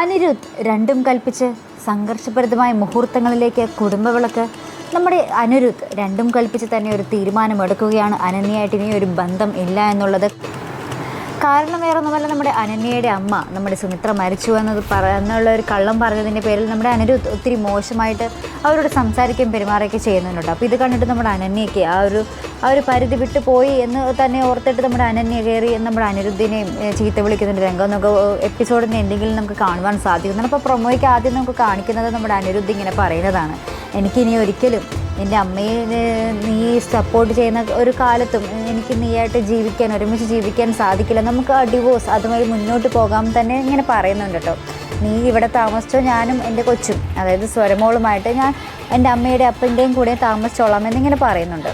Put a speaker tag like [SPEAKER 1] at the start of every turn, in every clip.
[SPEAKER 1] അനിരുദ്ധ് രണ്ടും കൽപ്പിച്ച് സംഘർഷഭരിതമായ മുഹൂർത്തങ്ങളിലേക്ക് കുടുംബവിളക്ക് നമ്മുടെ അനിരുദ്ധ് രണ്ടും കൽപ്പിച്ച് തന്നെ ഒരു തീരുമാനമെടുക്കുകയാണ്. അനന്യയായിട്ട് ഇനി ഒരു ബന്ധം ഇല്ല എന്നുള്ളത് കാരണം വേറെ ഒന്നുമല്ല നമ്മുടെ അനന്യയുടെ അമ്മ നമ്മുടെ സുമിത്ര മരിച്ചു എന്നത് പറ എന്നുള്ള ഒരു കള്ളം പറഞ്ഞതിന്റെ പേരിൽ നമ്മുടെ അനിരുദ്ധ് ഒത്തിരി മോശമായിട്ട് അവരോട് സംസാരിക്കുകയും പെരുമാറുകയൊക്കെ ചെയ്യുന്നുണ്ട്. അപ്പോൾ ഇത് കണ്ടിട്ട് നമ്മുടെ അനന്യയ്ക്ക് ആ ഒരു ആ ഒരു പരിധി വിട്ട് പോയി എന്ന് തന്നെ ഓർത്തിട്ട് നമ്മുടെ അനന്യ കയറി നമ്മുടെ അനിരുദ്ധിനെയും ചീത്ത വിളിക്കുന്നുണ്ട്. രംഗം നമുക്ക് എപ്പിസോഡിന്റെ എന്തെങ്കിലും നമുക്ക് കാണുവാൻ സാധിക്കുന്നുണ്ട്. അപ്പോൾ പ്രൊമോയ്ക്ക് ആദ്യം നമുക്ക് കാണിക്കുന്നത് നമ്മുടെ അനിരുദ്ധ് ഇങ്ങനെ പറയുന്നതാണ്. എനിക്കിനി ഒരിക്കലും എന്റെ അമ്മയെ നീ സപ്പോർട്ട് ചെയ്യുന്ന ഒരു കാലത്തും എനിക്ക് നീയായിട്ട് ജീവിക്കാൻ ഒരുമിച്ച് ജീവിക്കാൻ സാധിക്കില്ല. നമുക്ക് ആ ഡിവോഴ്സ് അതുമായി മുന്നോട്ട് പോകാം തന്നെ ഇങ്ങനെ പറയുന്നുണ്ട് കേട്ടോ. നീ ഇവിടെ താമസിച്ചോ ഞാനും എന്റെ കൊച്ചും അതായത് സ്വരമോളുമായിട്ട് ഞാൻ എന്റെ അമ്മയുടെ അപ്പന്റെയും കൂടെ താമസിച്ചോളാം എന്നിങ്ങനെ പറയുന്നുണ്ട്.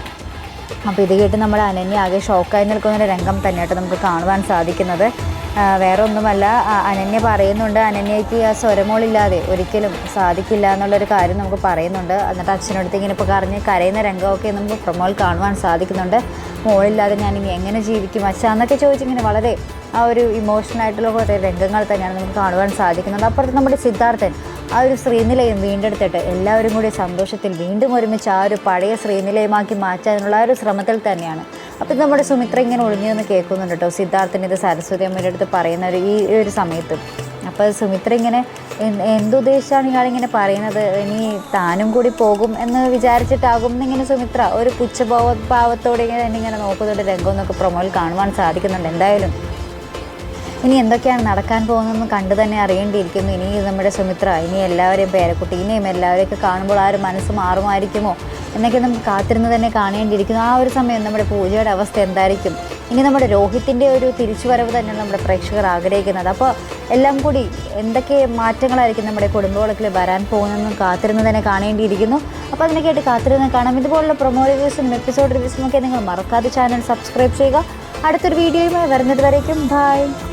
[SPEAKER 1] അപ്പോൾ ഇത് കേട്ട് നമ്മുടെ അനന്യ ആകെ ഷോക്കായി നിൽക്കുന്ന ഒരു രംഗം തന്നെയായിട്ട് നമുക്ക് കാണുവാൻ സാധിക്കുന്നത്. വേറെ ഒന്നുമല്ല അനന്യ പറയുന്നുണ്ട് അനന്യയ്ക്ക് ആ സ്വരമോളില്ലാതെ ഒരിക്കലും സാധിക്കില്ല എന്നുള്ളൊരു കാര്യം നമുക്ക് പറയുന്നുണ്ട്. എന്നിട്ട് അച്ഛനടുത്ത് ഇങ്ങനെ ഇപ്പോൾ കറിഞ്ഞ് കരയുന്ന രംഗമൊക്കെ നമുക്ക് പ്രമോൾ കാണുവാൻ സാധിക്കുന്നുണ്ട്. മോളില്ലാതെ ഞാൻ ഇനി എങ്ങനെ ജീവിക്കും? അച്ഛ എന്നൊക്കെ ചോദിച്ചിങ്ങനെ വളരെ ആ ഒരു ഇമോഷണൽ ആയിട്ടുള്ള കുറേ രംഗങ്ങൾ തന്നെയാണ് നമുക്ക് കാണുവാൻ സാധിക്കുന്നത്. അപ്പുറത്ത് നമ്മുടെ സിദ്ധാർത്ഥൻ ആ ഒരു ശ്രീനിലയം വീണ്ടെടുത്തിട്ട് എല്ലാവരും കൂടി സന്തോഷത്തിൽ വീണ്ടും ഒരുമിച്ച് ആ ഒരു പഴയ ശ്രീനിലയമാക്കി മാറ്റാനുള്ള ഒരു ശ്രമത്തിൽ തന്നെയാണ്. അപ്പം നമ്മുടെ സുമിത്ര ഇങ്ങനെ ഒളിഞ്ഞു നിന്ന് കേൾക്കുന്നുണ്ട് കേട്ടോ. സിദ്ധാർത്ഥിന് ഇത് സരസ്വതി അമ്മയുടെ അടുത്ത് പറയുന്ന ഒരു ഈ ഒരു സമയത്ത്. അപ്പോൾ സുമിത്ര ഇങ്ങനെ എന്ത് എന്തുദ്ദേശിച്ചാണ് ഇയാളിങ്ങനെ പറയുന്നത്? ഇനി താനും കൂടി പോകും എന്ന് വിചാരിച്ചിട്ടാകും എന്നിങ്ങനെ സുമിത്ര ഒരു പുച്ഛഭാവ ഭാവത്തോടെ ഇങ്ങനെ തന്നെ ഇങ്ങനെ നോക്കുന്നുണ്ട്. രംഗം എന്നൊക്കെ പ്രൊമോയിൽ കാണുവാൻ സാധിക്കുന്നുണ്ട് എന്തായാലും. ഇനി എന്തൊക്കെയാണ് നടക്കാൻ പോകുന്നതെന്ന് കണ്ടു തന്നെ അറിയേണ്ടിയിരിക്കുന്നു. ഇനി നമ്മുടെ സുമിത്ര ഇനി എല്ലാവരെയും പേരക്കുട്ടി ഇനിയും എല്ലാവരെയൊക്കെ കാണുമ്പോൾ ആ ഒരു മനസ്സ് മാറുമായിരിക്കുമോ? എന്നൊക്കെ നമുക്ക് കാത്തിരുന്ന് തന്നെ കാണേണ്ടിയിരിക്കുന്നു. ആ ഒരു സമയം നമ്മുടെ പൂജയുടെ അവസ്ഥ എന്തായിരിക്കും? ഇനി നമ്മുടെ രോഹിത്തിന്റെ ഒരു തിരിച്ചുവരവ് തന്നെയാണ് നമ്മുടെ പ്രേക്ഷകർ ആഗ്രഹിക്കുന്നത്. അപ്പോൾ എല്ലാം കൂടി എന്തൊക്കെ മാറ്റങ്ങളായിരിക്കും നമ്മുടെ കുടുംബവിളക്കിൽ വരാൻ പോകുന്നതെന്നും കാത്തിരുന്ന് തന്നെ കാണേണ്ടിയിരിക്കുന്നു. അപ്പോൾ അതിനൊക്കെയായിട്ട് കാത്തിരുന്ന് കാണാം. ഇതുപോലുള്ള പ്രൊമോ റിവ്യൂസും എപ്പിസോഡ് റിവ്യൂസും ഒക്കെ നിങ്ങൾ മറക്കാതെ ചാനൽ സബ്സ്ക്രൈബ് ചെയ്യുക. അടുത്തൊരു വീഡിയോയുമായി വരുന്നത് വരയ്ക്കും ബൈ